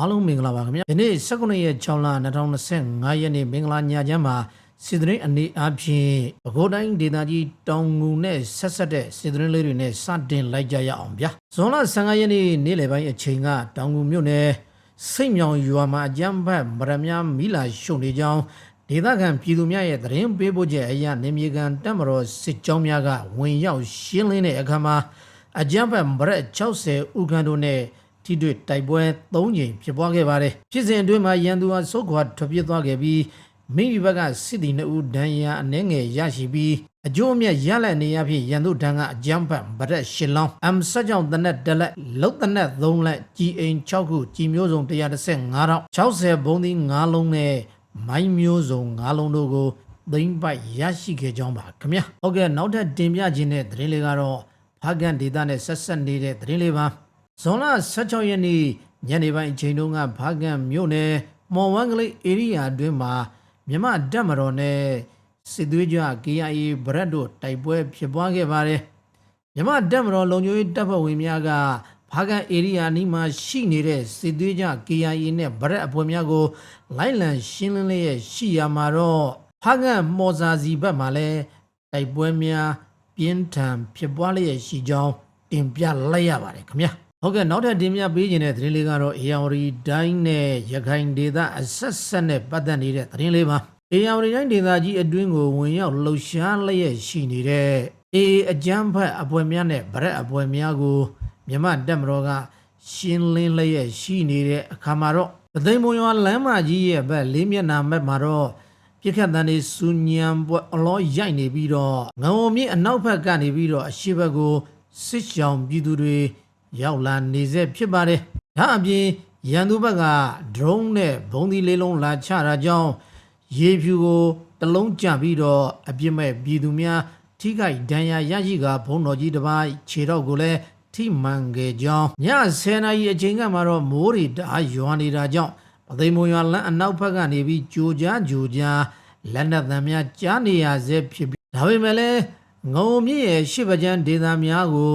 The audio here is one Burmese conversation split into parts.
အားလုံးမင်္ဂလာပါခင်ဗျာဒီနေ့19ရက်6လ2025ရက်နေ့မင်္ဂလာညချမ်းမှာစစ်တရင်အနေအချင်းပဲခူးတိုင်းဒေသကြီးတောင်ငူနဲ့ဆက်ဆက်တဲ့စစ်တရင်လေးတွေနဲ့စတင်လိုက်ကြရအောင်ဗျာဇွန်လ15ရက်နေ့နေ့လယ်ပိုင်းအချိန်ကတောင်ငူမြို့နယ်စိတ်မြောင်ရွာမှာအကြမ်းဖက်ဗရမများမိလာရှုံနေကြောင်းဒေသခံပြည်သူများရဲ့သတင်းပေးပို့ချက်အရနေမြေကန်တပ်မတော်စစ်ကြောင်းများကဝင်ရောက်ရှင်းလင်းတဲ့အခါမှာအကြမ်းဖက်ဗရက်60ဥက္ကဋ္ဌတို့နဲ့ ထိတွေ့တိုက်ပွဲ၃ကြိမ်ဖြစ်ပွားခဲ့ပါတယ်ဖြစ်စဉ်အတွင်းမှာရန်သူဟာစုတ်ခွာထွက်ပြေးသွားခဲ့ပြီးမိမိဘက်ကစစ်တီနှစ်ဦးဒဏ်ရာအနှဲငယ်ရရှိပြီးအကျိုးအမြတ်ရလက်နေရဖြင့်ရန်သူဒဏ်ကအကြမ်းဖက်ဗရက်ရှစ်လောင်း M7 ကြောင့်တနက်တလက်လုတ်တနက်3လက်ကြီးအိမ်6ခုကြီးမျိုးစုံ135တောင်60ဘုံသီး9လုံးနဲ့မိုင်းမျိုးစုံ9လုံးတို့ကိုသိမ့်ပိုက်ရရှိခဲ့ကြောင်းပါခင်ဗျာဟုတ်ကဲ့နောက်ထပ်တင်ပြခြင်းတဲ့သတင်းလေးကတော့ဖားကန်ဒေတာနဲ့ဆက်ဆက်နေတဲ့သတင်းလေးပါ ဇွန်လ16ရက်နေ့ညနေပိုင်းအချိန်တုန်းကဖားကန်မြို့နယ်မော်ဝမ်ကလေးဧရိယာအတွင်းမှာမြမတက်မတော်နဲ့စစ်သွေးကြ KIA ဗရက်တို့တိုက်ပွဲဖြစ်ပွားခဲ့ပါတယ်မြမတက်မတော်လုံခြုံရေးတပ်ဖွဲ့ဝင်များကဖားကန်ဧရိယာနီးမှာရှိနေတဲ့စစ်သွေးကြ KIA နဲ့ဗရက်အဖွဲ့များကိုလိုက်လံရှင်းလင်းလျက်ရှိရမှာတော့ဖားကန်မော်စာစီဘက်မှာလည်းတိုက်ပွဲများပြင်းထန်ဖြစ်ပွားလျက်ရှိကြောင်းတင်ပြလိုက်ရပါတယ်ခင်ဗျာ ဟုတ်ကဲ့နောက်ထပ်တင်ပြပေးခြင်းတဲ့သတင်းလေးကတော့အေယာဝတီတိုင်းနဲ့ရခိုင်ဒေသအဆက်ဆက်နဲ့ပတ်သက်နေတဲ့သတင်းလေးပါအေယာဝတီတိုင်းဒေသကြီးအတွင်းကိုဝင်ရောက်လှုပ်ရှားလျက်ရှိနေတဲ့အေအကြမ်းဖက်အပွဲများနဲ့ဗရက်အပွဲများကိုမြမတက်မတော်ကရှင်းလင်းလျက်ရှိနေတဲ့အခါမှာတော့ပသိမ်မွန်ရွာလမ်းမကြီးရဲ့ဘက်လေးမျက်နှာမက်မှာတော့ပြစ်ခတ်တန်နေစူညံပွဲအလောရိုက်နေပြီးတော့ငုံမြင့်အနောက်ဘက်ကနေပြီးတော့အရှိဘက်ကိုစစ်ရှောင်ပြည်သူတွေ ရောက်လာနေစေဖြစ်ပါတယ်။ဒါအပြင်ရန်သူဘက်က drone နဲ့ဘုံဒီလေးလုံးလာချတာကြောင့်ရေဖြူကိုတစ်လုံးကြပြီးတော့အပြစ်မဲ့ပြည်သူများထိခိုက်ဒဏ်ရာရရှိကဘုံတော်ကြီးတစ်ပါးခြေတော့ကိုလည်းထိမှန်ခဲ့ကြောင်းည10နာရီအချိန်ကမှတော့မိုးတွေတအားရွာနေတာကြောင့်ပသိမ်မွန်ရွာလမ်းအနောက်ဘက်ကနေပြီးကြိုကြားကြိုကြားလက်နက်သံများကြားနေရဆဲဖြစ်ပြီးဒါပေမဲ့လည်းငုံမြင့်ရဲ့ရှစ်ပကြံဒေသများကို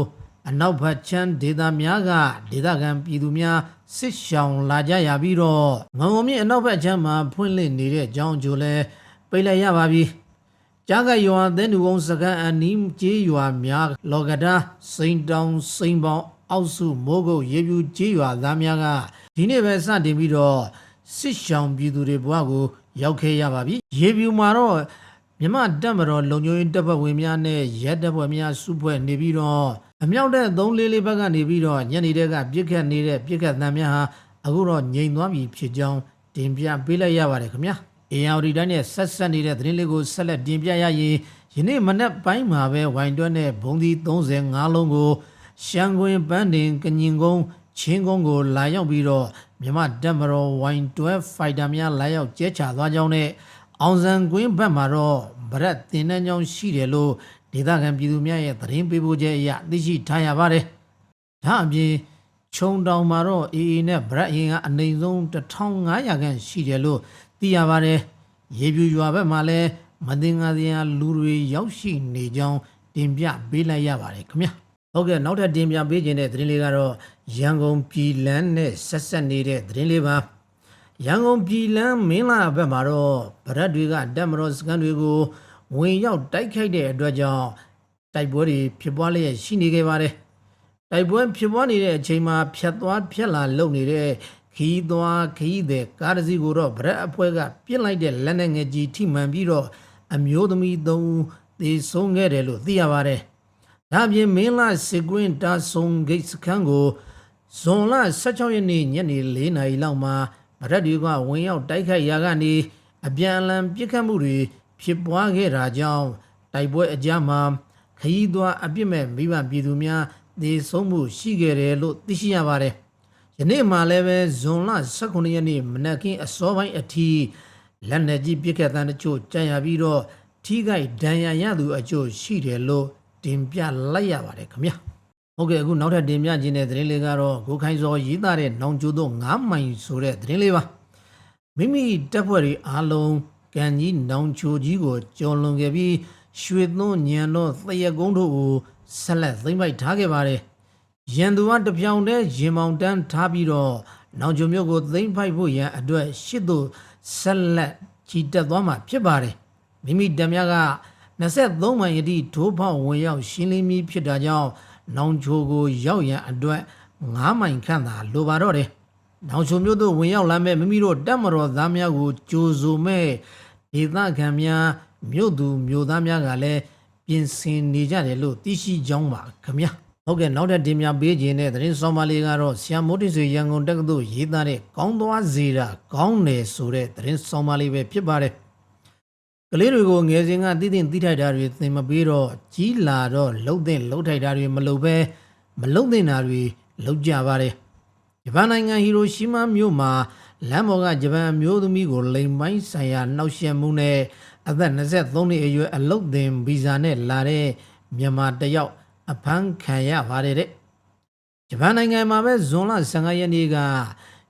အနောက်ဘက်ချမ်းဒေသများကဒေသခံပြည်သူများစစ်ရှောင်လာကြရပြီးတော့ငုံမြင့်အနောက်ဘက်ချမ်းမှာဖွင့်လှစ်နေတဲ့အကြောင်းကြိုလဲပိတ်လိုက်ရပါပြီကြားကရွာသင်းသူကုန်းစကန်အနီးကျေးရွာများလောကဒါစိန်တောင်စိန်ပေါင်အောက်စုမိုးကုတ်ရေပြူကျေးရွာသားများကဒီနေ့ပဲစတင်ပြီးတော့စစ်ရှောင်ပြည်သူတွေဘဝကို ရောက်ခဲ့ရပါပြီ။ရေပြူမှာတော့မြမတက်မတော်လုံခြုံရေးတပ်ဖွဲ့ဝင်များနဲ့ရဲတပ်ဖွဲ့များစုဖွဲ့နေပြီးတော့ အမြောက်တဲ့3လေးလေးဘက်ကနေပြီးတော့ညနေတက်ကပြစ်ခတ်နေတဲ့ပြစ်ခတ်တမ်းများဟာအခုတော့ငြိမ်သွားပြီဖြစ်ကြောင်းတင်ပြပေးလိုက်ရပါတယ်ခင်ဗျာ။အေယာဝတီတိုင်းနဲ့ဆက်ဆက်နေတဲ့သတင်းလေးကိုဆက်လက်တင်ပြရရင်ယနေ့မနက်ပိုင်းမှာပဲဝိုင်တွက်နဲ့ဘုံဒီ35လုံးကိုရှမ်းကွင်းပန်းတင်ကညင်ကုန်းချင်းကုန်းကိုလာရောက်ပြီးတော့မြမတက်မတော် Y12 Fighter များလာရောက်ကျဲချသွားကြောင်းနဲ့အောင်စံကွင်းဘက်မှာတော့ဗရက်တင်နှန်းကြောင်းရှိတယ်လို့ ဒေသခံပြည်သူများရဲ့သတင်းပေးပို့ချက်အရသိရှိထားရပါတယ်။ဒါအပြင်ခြုံတောင်မှာတော့ AA နဲ့ဗရက်ရင်ကအနိုင်ဆုံး1500ခန့်ရှိတယ်လို့သိရပါတယ်။ရေပြူရွာဘက်မှာလည်းမတင်ငါစရာလူတွေရောက်ရှိနေကြောင်းတင်ပြပေးလိုက်ရပါတယ်ခင်ဗျာ။ဟုတ်ကဲ့နောက်ထပ်တင်ပြပေးခြင်းတဲ့သတင်းလေးကတော့ရန်ကုန်ပြည်လန်းနဲ့ဆက်ဆက်နေတဲ့သတင်းလေးပါရန်ကုန်ပြည်လန်းမင်းလာဘက်မှာတော့ဗရက်တွေကတက်မတော်စကန်တွေကို ဝင်ရောက်တိုက်ခိုက်တဲ့အတွက်ကြောင့်တိုက်ပွဲတွေဖြစ်ပွားလျက်ရှိနေခဲ့ပါတယ်တိုက်ပွဲဖြစ်ပွားနေတဲ့အချိန်မှာဖြတ်သွားဖြတ်လာလုပ်နေတဲ့ခီးသွားခီးတဲ့ကားတစ်စီးကိုတော့ဗရက်အဖွဲ့ကပြစ်လိုက်တဲ့လက်နက်ငယ်ကြီးထိမှန်ပြီးတော့အမျိုးသမီးသုံးဦးသေဆုံးခဲ့တယ်လို့သိရပါတယ်။ဒါပြင်မင်းလာစစ်ကွင်းတာဆုံဂိတ်စခန်းကိုဇွန်လ16ရက်နေ့ညနေ4နာရီလောက်မှာဗရက်တွေကဝင်ရောက်တိုက်ခိုက်ရာကနေအပြန်အလှန်ပြစ်ခတ်မှုတွေ ဖြစ်ပွားခဲ့တာကြောင့်တိုက်ပွဲအကြမ်းမှာခရီးသွားအပြစ်မဲ့မိဘပြည်သူများသေဆုံးမှုရှိခဲ့တယ်လို့သိရှိရပါတယ်။ယနေ့မှလည်းပဲဇွန်လ18ရက်နေ့မနက်ခင်းအစောပိုင်းအထိလက်နက်ကြီးပြစ်ခတ်တဲ့တချို့ကြံရပြီးတော့ထိခိုက်ဒဏ်ရာရသူအချို့ရှိတယ်လို့တင်ပြလိုက်ရပါတယ်ခင်ဗျာဟုတ်ကဲ့အခုနောက်ထပ်တင်ပြခြင်းတဲ့သတင်းလေးကတော့ကိုခိုင်စောရေးသားတဲ့နောင်ကျိုးတို့9မိုင်ဆိုတဲ့သတင်းလေးပါမိမိတပ်ဖွဲ့တွေအားလုံး ကန်ကြီးနောင်ချိုကြီးကိုကျော်လွန်ခဲ့ပြီးရွှေသွန်းညံတော့သရက်ကုန်းတို့ကိုဆက်လက်သိမ့်ပိုက်ထားခဲ့ပါတယ်ရန်သူကတပြောင်တည်းရင်မောင်တန်းထားပြီးတော့နောင်ချုံမြို့ကိုသိမ်းဖိုက်ဖို့ရန်အတွက်ရှစ်သို့ဆက်လက်ချီတက်သွားမှာဖြစ်ပါတယ်မိမိတံမြက23မိုင်ယတိထိုးဖောက်ဝင်ရောက်ရှင်းလင်းပြီးဖြစ်တာကြောင့်နောင်ချိုကိုရောက်ရန်အတွက်9မိုင်ခန့်သာလိုပါတော့တယ် နောင်ချိုမြို့သို့ဝင်ရောက်လာမဲ့မိမိတို့တပ်မတော်သားများကိုကြိုဆိုမဲ့ဒေသခံများမြို့သူမြို့သားများကလည်းပြင်ဆင်နေကြတယ်လို့သိရှိကြောင်းပါခင်ဗျာဟုတ်ကဲ့နောက်ထပ်တင်ပြပေးခြင်းတဲ့သတင်းဆောင်မလေးကတော့ဆီယမိုးတိဆွေရန်ကုန်တက္ကသိုလ်ရေးသားတဲ့ကောင်းသွားစေတာကောင်းတယ်ဆိုတဲ့သတင်းဆောင်မလေးပဲဖြစ်ပါတယ်ကလေးတွေကိုငယ်စဉ်ကတည်တည်တိထိုက်တာတွေသင်မပေးတော့ကြီးလာတော့လှုပ်တဲ့လှုပ်ထိုက်တာတွေမလုပ်ပဲမလှုပ်တဲ့တာတွေလှုပ်ကြပါတယ် ဂျပန်နိုင်ငံဟီရိုရှီမာမြို့မှာလမ်းပေါ်ကဂျပန်အမျိုးသမီးကိုလိမ်ပိုင်းဆိုင်ရာနှောက်ယှက်မှုနဲ့အသက်23နှစ်အရွယ်အလုတ်သင်ဗီဇာနဲ့လာတဲ့မြန်မာတစ်ယောက်အဖမ်းခံရပါတယ်တဲ့ဂျပန်နိုင်ငံမှာပဲဇွန်လ15ရက်နေ့က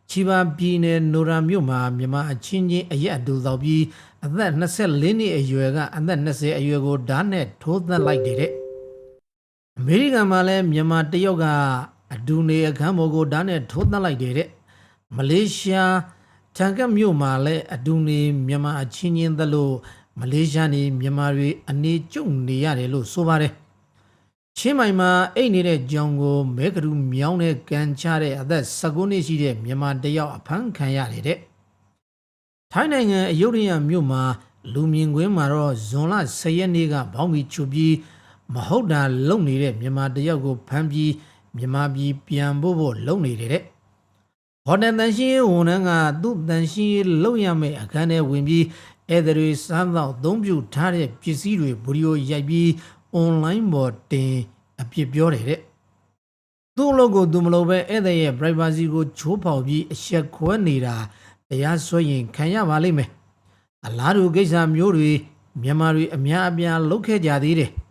ချီဘာပြည်နယ်နိုရာမြို့မှာမြန်မာအချင်းချင်းအရက်အတူသောပြီးအသက်24နှစ်အရွယ်ကအသက်20အရွယ်ကိုဓာတ်နဲ့ထိုးသက်လိုက်တယ်တဲ့အမေရိကန်မှာလည်းမြန်မာတစ်ယောက်က အဒူနေအခန်းပေါ်ကိုဓာတ်နဲ့ထိုးသက်လိုက်တယ်တဲ့မလေးရှားတန်ကတ်မြို့မှာလည်းအဒူနေမြန်မာအချင်းချင်းသလို့မလေးရှားနေမြန်မာတွေအနေကျုံနေရတယ်လို့ဆိုပါတယ်ချင်းမိုင်မှာအိတ်နေတဲ့ကြောင်ကိုမဲကရူမြောင်းနဲ့ကန်ချတဲ့အသက်19နှစ်ရှိတဲ့မြန်မာတစ်ယောက်အဖမ်းခံရတယ်တဲ့ထိုင်းနိုင်ငံအယုဒ္ဓယမြို့မှာလူမြင်ကွင်းမှာတော့ဇွန်လ10ရက်နေ့ကဘောင်းမီချူပြီးမဟုတ်တာလုံနေတဲ့မြန်မာတယောက်ကိုဖမ်းပြီး မြန်မာပြည်ပြန်ဖို့ဖို့လုံနေတယ်တဲ့ဟော်တယ်တန်ရှင်းရေးဝန်ထမ်းကသူ့တန်ရှင်းရေးလုံရမယ့်အခန်းထဲဝင်ပြီးဧည့်သည်တွေစားတော့အသုံးပြုထားတဲ့ပစ္စည်းတွေဗီဒီယိုရိုက်ပြီးအွန်လိုင်းပေါ်တင်အပြစ်ပြောတယ်တဲ့သူ့အလုပ်ကိုသူမလုပ်ပဲဧည့်သည်ရဲ့ privacy ကိုချိုးဖောက်ပြီးအဆက်ခွဲနေတာတရားစွဲရင်ခံရပါလိမ့်မယ်။အလားတူကိစ္စမျိုးတွေမြန်မာတွေအများအပြားလုပ်ခဲ့ကြသေးတယ်။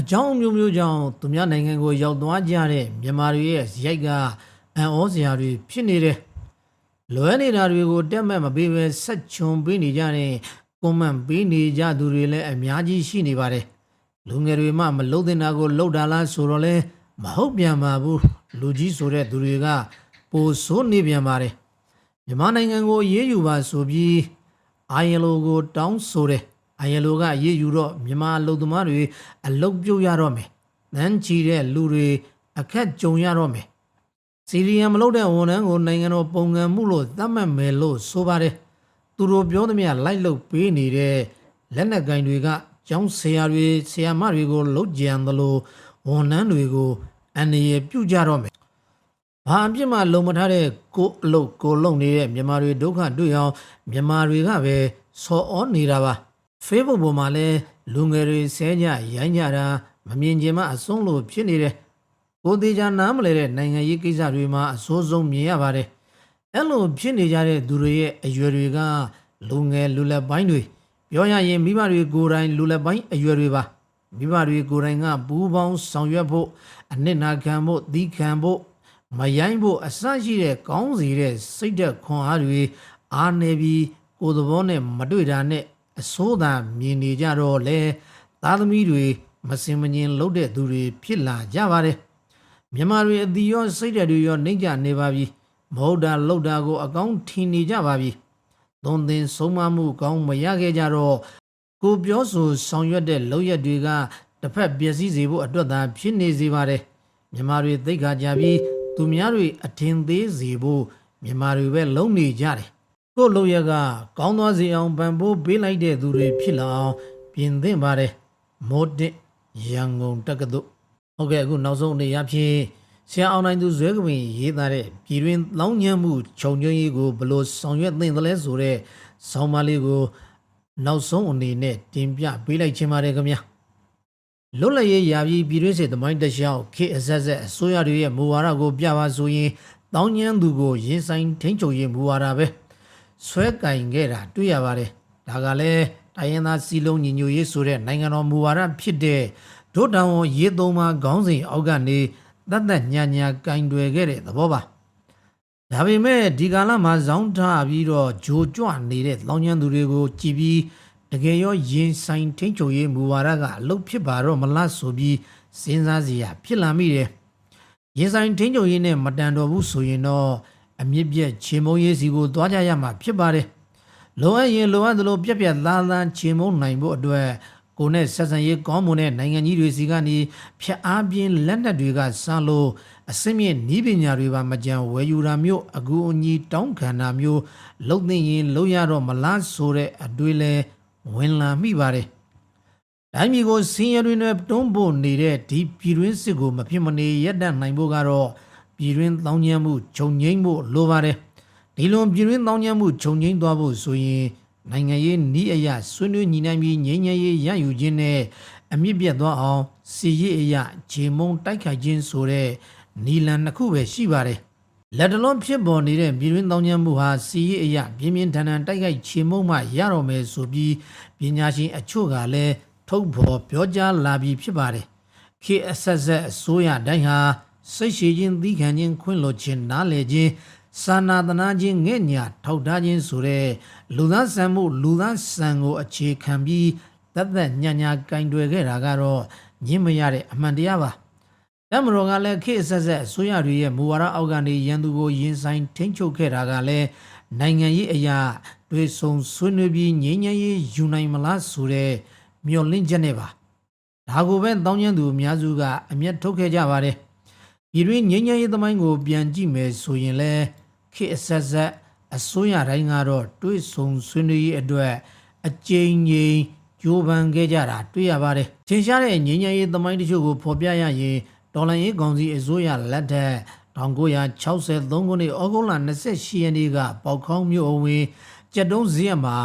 အကြောင်းအမျိုးမျိုးကြောင့်သူများနိုင်ငံကိုရောက်သွားကြတဲ့မြန်မာတွေရဲ့ရိုက်ကအံ့ဩစရာတွေဖြစ်နေတယ်။လွဲနေတာတွေကိုတက်မဲ့မပေးပဲဆက်ချွန်ပေးနေကြတဲ့ကွန်မန့်ပေးနေကြသူတွေလည်းအများကြီးရှိနေပါတယ်။လူငယ်တွေမှမလုံတဲ့နာကိုလှုပ်တာလားဆိုတော့လဲမဟုတ်ပြန်ပါဘူးလူကြီးဆိုတဲ့သူတွေကပိုဆိုးနေပြန်ပါတယ်မြန်မာနိုင်ငံကိုအေးအေးယူပါဆိုပြီးအာယလိုကိုတောင်းဆိုတယ် အာယလိုကအေးအေးယူတော့မြန်မာလူသမားတွေအလုတ်ပြုတ်ရတော့မယ်နန်းချီတဲ့လူတွေအခက်ကြုံရတော့မယ်စီရီယံမလုပ်တဲ့ဝန်ထမ်းကိုနိုင်ငံတော်ပုံကံမှုလို့သတ်မှတ်မယ်လို့ဆိုပါတယ်သူတို့ပြောသမျှလိုက်လုပ်ပေးနေတဲ့လက်နက်ကင်တွေကကျောင်းဆရာတွေဆရာမတွေကိုလှုပ်ကြံသလိုဝန်ထမ်းတွေကိုအန္တရာယ်ပြုကြတော့မယ်။ဘာအပြစ်မှလုံမထားတဲ့ကိုအလုတ်ကိုလုံနေတဲ့မြန်မာတွေဒုက္ခတွေ့အောင်မြန်မာတွေကပဲဆော်ဩနေတာပါ။ Facebook ပေါ်မှာလည်းလူငယ်တွေဆဲကြရိုင်းကြတာမမြင်ချင်မှအဆုံးလို့ဖြစ်နေတယ်။ကိုသေးချာနားမလဲတဲ့နိုင်ငံရေးကိစ္စတွေမှာအဆိုးဆုံးမြင်ရပါတယ်။အဲ့လိုဖြစ်နေကြတဲ့သူတွေရဲ့အရွယ်တွေကလူငယ်လူလက်ပိုင်းတွေပြောရရင်မိဘတွေကိုယ်တိုင်လူလက်ပိုင်းအရွယ်တွေပါမိဘတွေကိုယ်တိုင်ကပူးပေါင်းဆောင်ရွက်ဖို့အနစ်နာခံဖို့သီးခံဖို့မရိုင်းဖို့အစရှိတဲ့ကောင်းစီတဲ့စိတ်သက်ခွန်အားတွေအားနေပြီးကိုယ်သဘောနဲ့မတွေ့တာနဲ့ အဆိုးသာမြင်နေကြတော့လေသားသမီးတွေမစင်မငင်လှုပ်တဲ့သူတွေဖြစ်လာကြပါတယ်မြန်မာတွေအတီရောစိတ်ဓာတ်တွေရောနှိမ့်ကြနေပါပြီမဟုတ်တာလှုပ်တာကို အကောင်းထင်နေကြပါပြီသွန်သင်ဆုံးမမှုကောင်းမရခဲ့ကြတော့ကိုပြောဆိုဆောင်ရွက်တဲ့လောက်ရက်တွေကတစ်ဖက်ပျက်စီးစေဖို့အတွက်သာဖြစ်နေစေပါတယ်မြန်မာတွေသိက္ခာကြပြီးသူများတွေအထင်သေးစေဖို့မြန်မာတွေပဲလုံနေကြတယ် ကိုလောက်ရက်ကကောင်းသွားစေအောင်ပံပိုးပေးလိုက်တဲ့သူတွေဖြစ်လာအောင်ပြင်သင့်ပါတယ်မိုးတစ်ရန်ကုန်တက္ကသိုလ်ဟုတ်ကဲ့အခုနောက်ဆုံးအနေအဖြစ်ဆရာအောင်နိုင်သူဇွဲကပင်ရေးသားတဲ့ပြည်တွင်လောင်းညံ့မှုခြုံငုံရေးကိုဘယ်လိုဆောင်ရွက်သင့်သလဲဆိုတဲ့ဆောင်းပါးလေးကိုနောက်ဆုံးအနေနဲ့တင်ပြပေးလိုက်ခြင်းပါတယ်ခင်ဗျာလွတ်လပ်ရေးရာပြီးပြည်တွင်းစစ်သမိုင်းတလျှောက်ခေတ်အဆက်ဆက်အစိုးရတွေရဲ့မူဝါဒကိုပြပါဆိုရင်တောင်းညံသူကိုရင်ဆိုင်ထိန်းချုပ်ရေးမူဝါဒပဲ ဆွဲကင်ခဲ့တာတွေ့ရပါတယ်ဒါကလည်းတိုင်းရင်းသားစီလုံးညီညွတ်ရေးဆိုတဲ့နိုင်ငံတော်မူဝါဒဖြစ်တဲ့ဒုတောင်ဝန်ရေးသုံးပါခေါင်းစဉ်အောက်ကနေတတ်တတ်ညာညာကင်တွယ်ခဲ့တဲ့သဘောပါဒါပေမဲ့ဒီကာလမှာဇောင်းထားပြီးတော့ဂျိုကြွနေတဲ့လောင်ကျန်းသူတွေကိုကြည်ပြီးတကယ်ရောရင်ဆိုင်ထိန်ချုပ်ရေးမူဝါဒကအလုတ်ဖြစ်ပါတော့မလားဆိုပြီးစဉ်းစားစရာဖြစ်လာမိတယ်ရင်ဆိုင်ထိန်ချုပ်ရေးနဲ့မတန်တော်ဘူးဆိုရင်တော့ အမြင့်ပြည့်ချေမုံရေးစီကိုသွားကြရမှာဖြစ်ပါတယ်လိုအပ်ရင်လိုအပ်သလိုပြက်ပြက်သားသားချေမုံနိုင်ဖို့အတွက်ကိုယ်နဲ့ဆက်ဆံရေးကောင်းမွန်တဲ့နိုင်ငံကြီးတွေစီကနေဖြတ်အားပြင်းလက်နက်တွေကစလို့အစင်းမြင့်ဤပညာတွေပါမကြံဝယ်ယူတာမျိုးအကူအညီတောင်းခံတာမျိုးလုံသိရင်လုံရတော့မလားဆိုတဲ့အတွေ့လဲဝင်လာမိပါတယ်။တိုင်းပြည်ကိုစင်းရတွင်နဲ့တွန်းပို့နေတဲ့ဒီပြည်တွင်းစစ်ကိုမဖြစ်မနေရပ်တန့်နိုင်ဖို့ကတော့ ပြည်တွင်းတောင်းကျမ်းမှုခြုံငိမ့်ဖို့လိုပါတယ်။ဒီလိုပြည်တွင်းတောင်းကျမ်းမှုခြုံငိမ့်သွားဖို့ဆိုရင်နိုင်ငံရေးနီးအရာဆွေးနွေးညီနိုင်ပြီးငြိမ်းချမ်းရေးရယူခြင်းနဲ့အမြင့်ပြတ်သွားအောင်စီရေးအရာဂျေမုံတိုက်ခိုက်ခြင်းဆိုတဲ့နီလန်တစ်ခုပဲရှိပါတယ်။လက်တလုံးဖြစ်ပေါ်နေတဲ့ပြည်တွင်းတောင်းကျမ်းမှုဟာစီရေးအရာပြင်းပြင်းထန်ထန်တိုက်ခိုက်ချေမှုမှရတော့မယ်ဆိုပြီးပညာရှင်အချို့ကလည်းထုတ်ဖော်ပြောကြားလာပြီးဖြစ်ပါတယ်။ KSS အစိုးရတိုင်းဟာ စိတ်ရှိခြင်းသီးခံခြင်းခွင့်လွှတ်ခြင်းနားလည်ခြင်းစာနာတနာခြင်းငဲ့ညာထောက်ထားခြင်းဆိုတဲ့လူသားဆန်မှုလူသားဆန်ကိုအခြေခံပြီးတသက်ညံ့ညာကင်တွယ်ခဲ့တာကတော့ညင်မရတဲ့အမှန်တရားပါတမတော်ကလည်းခေတ်ဆက်ဆက်အစိုးရတွေရဲ့မူဝါဒအောက်ကနေရန်သူကိုရင်ဆိုင်ထိန်းချုပ်ခဲ့တာကလည်းနိုင်ငံရေးအရာတွေဆုံဆွေးနွေးပြီးငြိမ်းချမ်းရေးယူနိုင်မလားဆိုတဲ့မျှော်လင့်ချက်နဲ့ပါဒါကိုပဲတောင်းကျမ်းသူအများစုကအမျက်ထုတ်ခဲ့ကြပါတယ် ပြည်တွင်းငြိမ်းချမ်းရေးသမိုင်းကို ပြန်ကြည့်မယ်ဆိုရင်လည်းခေတ်အဆက်ဆက်အစိုးရတိုင်းကတော့တွေးဆုံဆွေးနွေးရေးအတွက်အကြိမ်ကြိမ်ကြိုးပမ်းခဲ့ကြတာတွေ့ရပါတယ်။ထင်ရှားတဲ့ငြိမ်းချမ်းရေးသမိုင်းတချို့ကိုဖော်ပြရရင်ဒေါ်လာရေးကောင်စီအစိုးရလက်ထက်1963ခုနှစ်ဩဂုတ်လ28ရက်နေ့ကပေါက်ခေါင်းမြို့အဝင်ကြက်တုံးစည်းရမှာ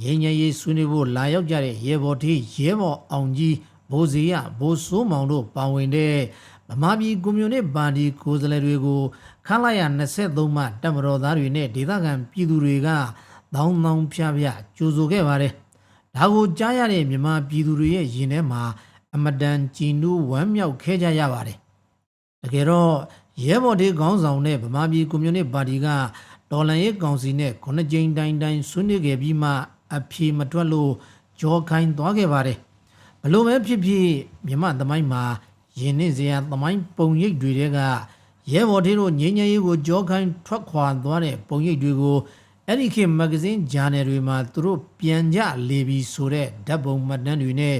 ငြိမ်းချမ်းရေးဆွေးနွေးဖို့လာရောက်ကြတဲ့ရဲဘော်တီရဲဘော်အောင်ကြီးဘိုးစီရဘိုးစိုးမောင်တို့ပါဝင်တဲ့ ဗမာပြည်ကွန်မြူနစ်ပါတီကိုယ်စားလှယ်တွေကိုခန့်လိုက်ရ23မှတပ်မတော်သားတွေနဲ့ဒေသခံပြည်သူတွေကတောင်းတောင်းဖြားဖြားကြိုဆိုခဲ့ပါတယ်။ဒါကိုကြားရတဲ့မြန်မာပြည်သူတွေရဲ့ရင်ထဲမှာအမတန်ကြည်နူးဝမ်းမြောက်ခဲ့ကြရပါတယ်။တကယ်တော့ရဲဘော်တွေခေါင်းဆောင်တဲ့ဗမာပြည်ကွန်မြူနစ်ပါတီကဒေါ်လန်ရေးကောင်စီနဲ့ခုနှစ်ကြိမ်တိုင်တိုင်ဆွေးနွေးခဲ့ပြီးမှအဖြေမထွက်လို့ကြောခိုင်းသွားခဲ့ပါတယ်။ဘလို့ပဲဖြစ်ဖြစ်မြမသမိုင်းမှာ ယင်းနှင့်စရာသမိုင်းပုံရိပ်တွေတဲကရဲဘော်တွေတို့ငြိမ်းချမ်းရေးကိုကြောခိုင်းထွက်ခွာသွားတဲ့ပုံရိပ်တွေကိုအဲ့ဒီခေတ်မဂ္ဂဇင်းဂျာနယ်တွေမှာသူတို့ပြန်ကြလေပြီဆိုတဲ့ဓာတ်ပုံမှတ်တမ်းတွေနဲ့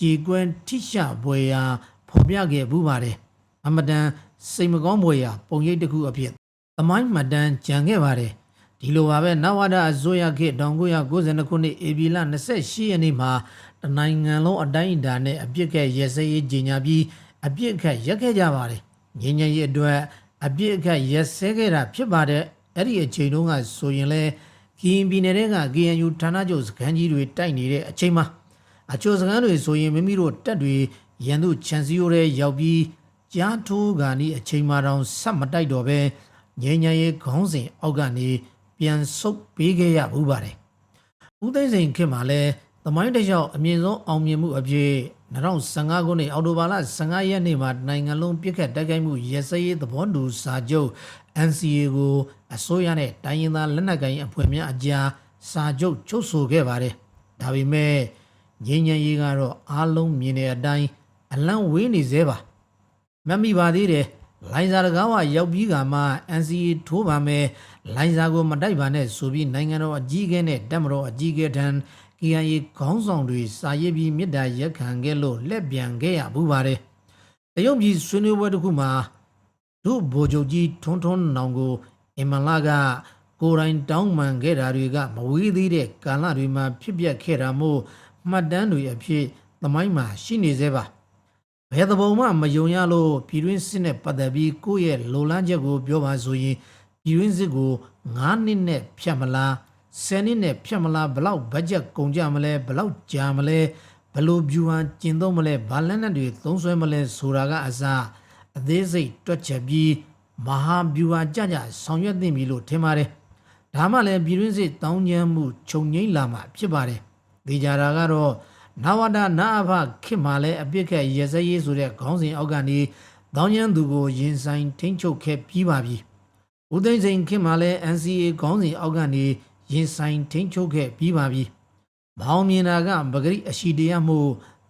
ကြည်ကွန်းထိရှပွဲရာဖော်ပြခဲ့ဘူးပါတယ်အမတန်စိတ်မကောင်းပွဲရာပုံရိပ်တစ်ခုအဖြစ်သမိုင်းမှတ်တမ်းကြံခဲ့ပါတယ်ဒီလိုပါပဲနဝဒအစိုးရခေတ်1992ခုနှစ်ဧပြီလ28ရက်နေ့မှာတနိုင်ငံလုံးအတိုင်းအတာနဲ့အပြစ်ကဲရဲစဲရေးကြီးညာပြီး အပြစ်အခတ်ရက်ခဲ့ကြပါတယ်ငင်းငယ်ရဲ့အတွက်အပြစ်အခတ်ရက်စဲခဲ့တာဖြစ်ပါတယ်အဲ့ဒီအချိန်တုန်းကဆိုရင်လဲကရင်ပြည်နယ်က KNU ဌာနချုပ်စခန်းကြီးတွေတိုက်နေတဲ့အချိန်မှာအချို့စခန်းတွေဆိုရင်မိမိတို့တက်တွေရန်သူချန်စီယိုရဲရောက်ပြီးကြားထိုးကနေအချိန်မှတောင်ဆက်မတိုက်တော့ပဲငင်းငယ်ရဲ့ခေါင်းစဉ်အောက်ကနေပြန်ဆုတ်ပေးခဲ့ရဘူးပါတယ်ဦးသိန်းစိန်ခင်မှာလဲသမိုင်းတလျှောက်အမြင့်ဆုံးအောင်မြင်မှုအဖြစ် 2015ခုနှစ်အောက်တိုဘာလ15ရက်နေ့မှာနိုင်ငံလုံးပြစ်ခတ်တိုက်ခိုက်မှုရစရေးသဘောတူစာချုပ် NCA ကိုအစိုးရနဲ့တိုင်းရင်းသားလက်နက်ကိုင်အဖွဲ့များအကြားစာချုပ်ချုပ်ဆိုခဲ့ပါတယ်။ဒါပေမဲ့ငြိမ်းချမ်းရေးကတော့အားလုံးမြင်တဲ့အတိုင်းအလန့်ဝေးနေသေးပါ။မမိပါသေးတယ်။လိုင်ဇာတကားဝရောက်ပြီးကမှ NCA ထိုးပါမယ်။လိုင်ဇာကိုမတိုက်ပါနဲ့ဆိုပြီးနိုင်ငံတော်အကြီးအကဲနဲ့တပ်မတော်အကြီးအကဲထံ KIA ခေါင်းဆောင်တွေစာရေးပြီးမြစ်တာရက်ခံခဲ့လို့လက်ပြန်ခဲ့ရဘူးပါတယ်။တရုတ်ပြည်ဆွေးနွေးပွဲတစ်ခုမှာဒုဗိုလ်ချုပ်ကြီးထွန်းထွန်းနောင်ကိုအင်မလာကကိုယ်တိုင်တောင်းပန်ခဲ့တာတွေကမဝေးသေးတဲ့ကာလတွေမှာဖြစ်ပျက်ခဲ့တာမို့မှတ်တမ်းတွေအဖြစ်သမိုင်းမှာရှိနေသေးပါဘယ်သဘုံမှမယုံရလို့ပြည်တွင်းစစ်နဲ့ပတ်သက်ပြီးကိုယ့်ရဲ့လိုလားချက်ကိုပြောပါဆိုရင်ပြည်တွင်းစစ်ကို9နှစ်နဲ့ဖြတ်မလား 10နှစ်နဲ့ဖြတ်မလားဘလောက်ဘတ်ဂျက်ကုန်ကြမလဲဘလောက်ကြာမလဲဘလို့ဗျူဟန်ကျင်သုံးမလဲဘာလက်နက်တွေသုံးဆွဲမလဲဆိုတာကအစားအသေးစိတ်တွက်ချက်ပြီးမဟာဗျူဟာကြကြဆောင်ရွက်သင့်ပြီလို့ထင်ပါတယ်။ဒါမှလည်းပြည်တွင်းစစ်တောင်းကျမ်းမှုခြုံငိမ့်လာမှာဖြစ်ပါတယ်။ဒီကြတာကတော့နဝဒနာအဖခေတ်မှလည်းအပြစ်ခက်ရစရေးဆိုတဲ့ခေါင်းစဉ်အောက်ကနေတောင်းကျမ်းသူကိုရင်ဆိုင်ထိမ့်ချုပ်ခဲ့ပြီးပါပြီ။ဦးသိန်းစိန်ခေတ်မှလည်း NCA ခေါင်းစဉ်အောက်ကနေ ရင်ဆိုင်ထိမ့်ချုပ်ခဲ့ပြီးပါပြီ။ဘောင်မြင်တာကပဂရိအရှိတရားမှု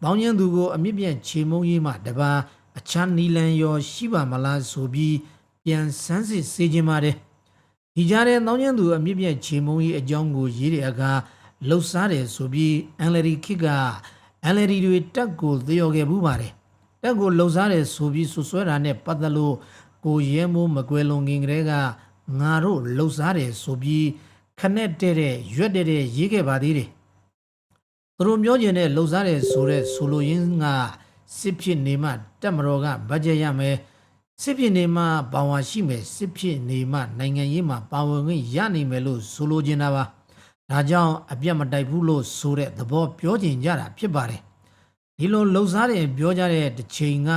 တောင်းကျမ်းသူကိုအမြင့်ပြန့်ခြေမုံရေးမှတပါအခြားနီလန်ရောရှိပါမလားဆိုပြီးပြန်ဆန်းစစ်စေခြင်းပါတယ်ဒီကြားတဲ့တောင်းကျမ်းသူအမြင့်ပြည့်ချေမုံကြီးအကြောင်းကိုရေးတဲ့အခါလှုပ်ရှားတယ်ဆိုပြီးအန်လရီခိကအန်လရီတွေတက်ကိုသေရော်ခဲ့ဘူးပါတယ်တက်ကိုလှုပ်ရှားတယ်ဆိုပြီးဆွဆွဲတာနဲ့ပတ်သက်လို့ကိုရဲမိုးမကွယ်လွန်ခင်ကတည်းကငါတို့လှုပ်ရှားတယ်ဆိုပြီး ခနဲ့တဲ့တဲ့ရွက်တဲ့တဲ့ရေးခဲ့ပါသေးတယ်သူတို့ပြောကျင်တဲ့လှုပ်ရှားတယ်ဆိုတဲ့ဆိုလိုရင်းကစစ်ဖြစ်နေမှတက်မတော်ကဘတ်ဂျက်ရမယ်စစ်ဖြစ်နေမှပါဝါရှိမယ်စစ်ဖြစ်နေမှနိုင်ငံရေးမှာပါဝင်ခွင့်ရနိုင်မယ်လို့ဆိုလိုချင်တာပါဒါကြောင့်အပြတ်မတိုက်ဘူးလို့ဆိုတဲ့သဘောပြောချင်ကြတာဖြစ်ပါတယ်ဒီလိုလှုပ်ရှားတယ်ပြောကြတဲ့တစ်ချိန်က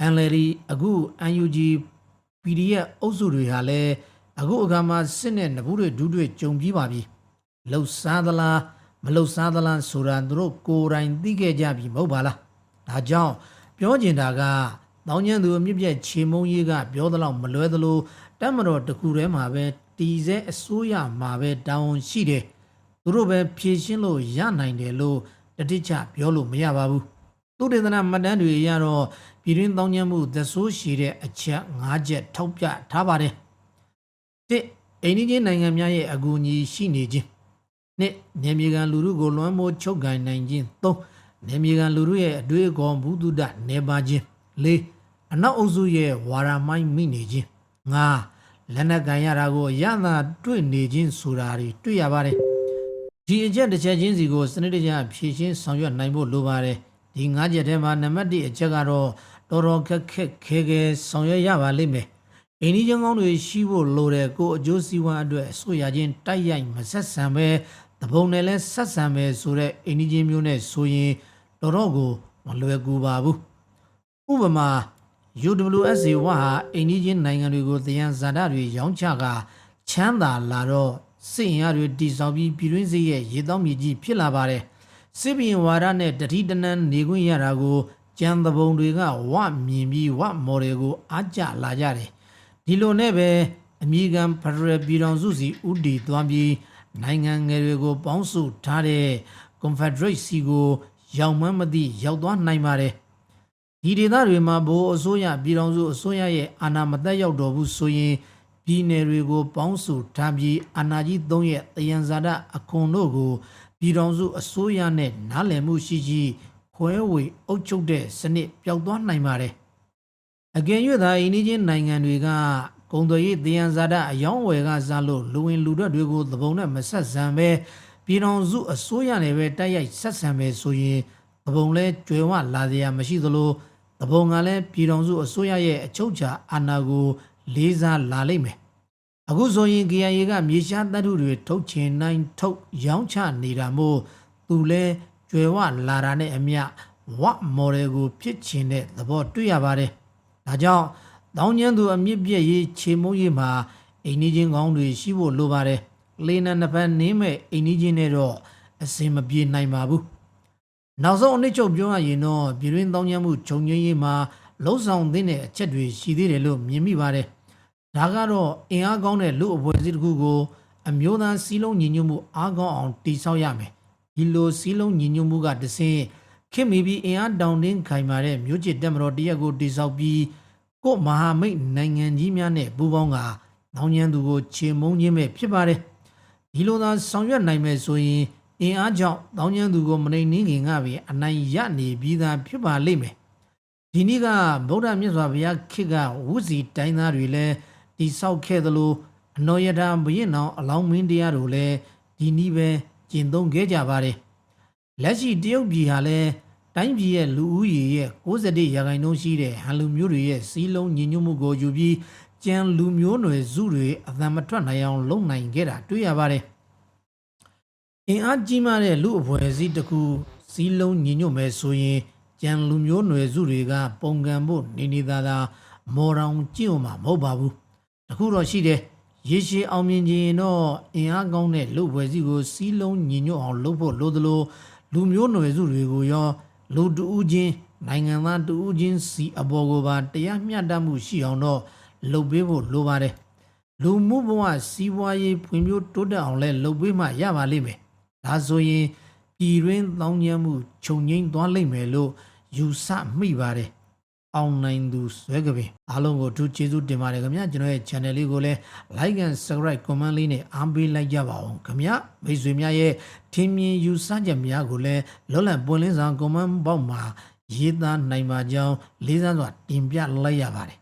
အန်လရီအခု UNG PDF အုပ်စုတွေဟာလည်း အခုအခါမှာစစ်နဲ့နဘူးတွေဒူးတွေကြုံပြီးပါပြီလှုပ်ရှားသလားမလှုပ်ရှားသလားဆိုတာသူတို့ကိုယ်တိုင်သိခဲ့ကြပြီမဟုတ်ပါလားဒါကြောင့်ပြောကျင်တာကတောင်းကျမ်းသူအမြင့်ပြည့်ချေမုံကြီးကပြောသလောက်မလွဲသလိုတက်မတော်တစ်ခုတည်းမှာပဲတီစဲအစိုးရမှာပဲတောင်းရှိတယ်သူတို့ပဲဖြည့်ရှင်းလို့ရနိုင်တယ်လို့တတိချပြောလို့မရပါဘူးသူတေသနာမှတ်တမ်းတွေအရတော့ပြည်တွင်းတောင်းကျမ်းမှုသဆိုးရှိတဲ့အချက်၅ချက်ထောက်ပြထားပါတယ် တစ်အိန္ဒိယနိုင်ငံများရဲ့အကူအညီရှိနေခြင်းနှစ်နေမြေကန်လူထုကိုလွှမ်းမိုးချုပ်ကိုင်နိုင်ခြင်း၃နေမြေကန်လူထုရဲ့အတွေ့အခေါ်ဘုဒ္ဓနေပါခြင်း၄အနောက်အုပ်စုရဲ့ဝါရမိုင်းမိနေခြင်း၅လက်နက်ကန်ရတာကိုရသာတွေ့နေခြင်းဆိုတာတွေတွေ့ရပါတယ်ဒီအချက်တစ်ချက်ချင်းစီကိုစနစ်တကျဖြည့်ရှင်းဆောင်ရွက်နိုင်ဖို့လိုပါတယ်ဒီ၅ချက်ထဲမှာနံပါတ်၁အချက်ကတော့တော်တော်ခက်ခက်ခဲခဲဆောင်ရွက်ရပါလိမ့်မယ် အိန္ဒိယကောင်းတွေရှိဖို့လိုတယ်ကိုအကျိုးစီးပွားအတွက်အဆိုရချင်းတိုက်ရိုက်မဆက်ဆံပဲတပုံနဲ့လဲဆက်ဆံပဲဆိုတဲ့အိန္ဒိယမျိုးနဲ့ဆိုရင်တော်တော့ကိုမလွယ်ကူပါဘူးဥပမာ UWSA ဝဟာအိန္ဒိယနိုင်ငံတွေကိုတယံဇာတာတွေရောင်းချကချမ်းသာလာတော့စစ်ရင်ရတွေတိစောက်ပြီးပြည်တွင်းစစ်ရဲ့ရေတောင်းမြေကြီးဖြစ်လာပါတယ်စစ်ဘီရင်ဝါဒနဲ့တတိတနန်းနေခွင့်ရတာကိုကြံတပုံတွေကဝမြင်ပြီးဝမော်ဒယ်ကိုအားကျလာကြတယ် ဒီလိုနဲ့ပဲအမေရိကန်ဖက်ဒရယ်ပြည်ထောင်စုစီဥတီသွားပြီးနိုင်ငံငယ်တွေကိုပေါင်းစုထားတဲ့ Confederate စီကိုရောက်မှန်းမသိရောက်သွားနိုင်ပါတယ်ဒီဒေသတွေမှာဘိုးအစိုးရပြည်ထောင်စုအစိုးရရဲ့အာဏာမသက်ရောက်တော့ဘူးဆိုရင်ပြည်နယ်တွေကို ပေါင်းစုထားပြီးအာဏာကြီးသုံးရဲ့တယံဇာတအခွန်တို့ကိုပြည်ထောင်စုအစိုးရနဲ့နားလည်မှုရှိရှိခွဲဝေအုပ်ချုပ်တဲ့စနစ်ပျောက်သွားနိုင်ပါတယ် အကယ်၍သာအိန္ဒိယနိုင်ငံတွေကဂုံသွေးတယံဇာတအယောင်းဝယ်ကစားလို့လူဝင်လူထွက်တွေကိုသဘုံနဲ့မဆက်ဆံပဲပြည်တော်စုအစိုးရနဲ့ပဲတိုက်ရိုက်ဆက်ဆံပဲဆိုရင်သဘုံလဲကျွယ်ဝလာစရာမရှိသလိုသဘုံကလည်းပြည်တော်စုအစိုးရရဲ့အချုပ်ချာအာဏာကိုလေးစားလာလိမ့်မယ်အခုဆိုရင် KIA ကမြေရှားတပ်ထုတွေထုတ်ချင်နိုင်ထုတ်ရောင်းချနေတာမို့သူလဲကျွယ်ဝလာတာနဲ့အမျှဝမော်ဒယ်ကိုဖြစ်ချင်တဲ့သဘောတွေ့ရပါတယ် ဒါကြောင့်တောင်းကျမ်းသူအမြင့်ပြည့်ရေးခြေမုံရေးမှာအိမ်နီးချင်းကောင်းတွေရှိဖို့လိုပါတယ်။လေနံနှစ်ဖက်နင်းမဲ့အိမ်နီးချင်းတွေတော့အစင်မပြေနိုင်ပါဘူး။နောက်ဆုံးအနည်းချုပ်ပြောရရင်တော့ပြည်တွင်းတောင်းကျမ်းမှုဂျုံငင်းရေးမှာလုံဆောင်သင့်တဲ့အချက်တွေရှိသေးတယ်လို့မြင်မိပါတယ်။ဒါကတော့အင်အားကောင်းတဲ့လူအဖွဲ့အစည်းတစ်ခုကိုအမျိုးသားစည်းလုံးညီညွတ်မှုအားကောင်းအောင်တည်ဆောက်ရမယ်။ဒီလိုစည်းလုံးညီညွတ်မှုကတဆင့် ခင်မီပြီးအင်အားတောင်တင်းခိုင်မာတဲ့မြို့ချစ်တက်မတော်တရက်ကိုတည်ဆောက်ပြီးကိုမဟာမိတ်နိုင်ငံကြီးများနဲ့ပူးပေါင်းကနောင်ညံသူကိုခြေမုံခြင်းပဲဖြစ်ပါတယ်ဒီလိုသာဆောင်ရွက်နိုင်မယ်ဆိုရင်အင်အားကြောင့်နောင်ညံသူကိုမနိုင်နှင်းခင်ကပဲအနိုင်ရနေပြီးသားဖြစ်ပါလိမ့်မယ်ဒီနေ့ကဗုဒ္ဓမြတ်စွာဘုရားခေတ်ကဝုစီတိုင်းသားတွေလည်းတိဆောက်ခဲ့သလိုအနောယထာဘုရင်တော်အလောင်းမင်းတရားတို့လည်းဒီနည်းပဲကျင့်သုံးခဲ့ကြပါတယ်လက်ရှိတရုတ်ပြည်ဟာလည်း တိုင်းပြည်ရဲ့လူဦးရေရဲ့61ရာခိုင်နှုန်းရှိတဲ့ဟန်လူမျိုးတွေရဲ့စီးလုံးညီညွတ်မှုကိုယူပြီးကြံလူမျိုးနွယ်စုတွေအသံမထွက်နိုင်အောင်လုပ်နိုင်ခဲ့တာတွေ့ရပါတယ်။အင်အားကြီးမားတဲ့လူအဖွဲ့အစည်းတစ်ခုစီးလုံးညီညွတ်မယ်ဆိုရင်ကြံလူမျိုးနွယ်စုတွေက ပုံကံဖို့နေနေသာသာမော်တောင်ကြည့်အောင်မှာမဟုတ်ပါဘူး။တခုတော့ရှိတယ်ရေရှည်အောင်မြင်ခြင်းတော့အင်အားကောင်းတဲ့လူဖွဲ့စည်းကိုစီးလုံးညီညွတ်အောင်လုပ်ဖို့လိုသလိုလူမျိုးနွယ်စုတွေကိုရော လူတူဦးချင်းနိုင်ငံသားတူဦးချင်းစီအပေါ်ကိုပါတရားမျှတမှုရှိအောင်တော့လုပ်ပေးဖို့လိုပါတယ်လူမှုဘဝစီးပွားရေးဖွံ့ဖြိုးတိုးတက်အောင်လဲလုပ်ပေးမှရပါလိမ့်မယ်ဒါဆိုရင်ပြည်တွင်းတောင်းကျမ်းမှုခြုံငိမ့်သွားလိမ့်မယ်လို့ယူဆမိပါတယ် အောင်နိုင်သူဆွဲကပင်အားလုံးကိုအထူးကျေးဇူးတင်ပါတယ်ခင်ဗျာကျွန်တော်ရဲ့ channel လေးကိုလည်း like and subscribe comment လေးနဲ့အားပေးလိုက်ကြပါအောင်ခင်ဗျာမိတ်ဆွေများရဲ့ထင်မြင်ယူဆချက်များကိုလည်းလောလံပွင့်လင်းစွာ comment box မှာရေးသားနိုင်ပါကြောင်းလေးစားစွာတင်ပြလိုက်ရပါတယ်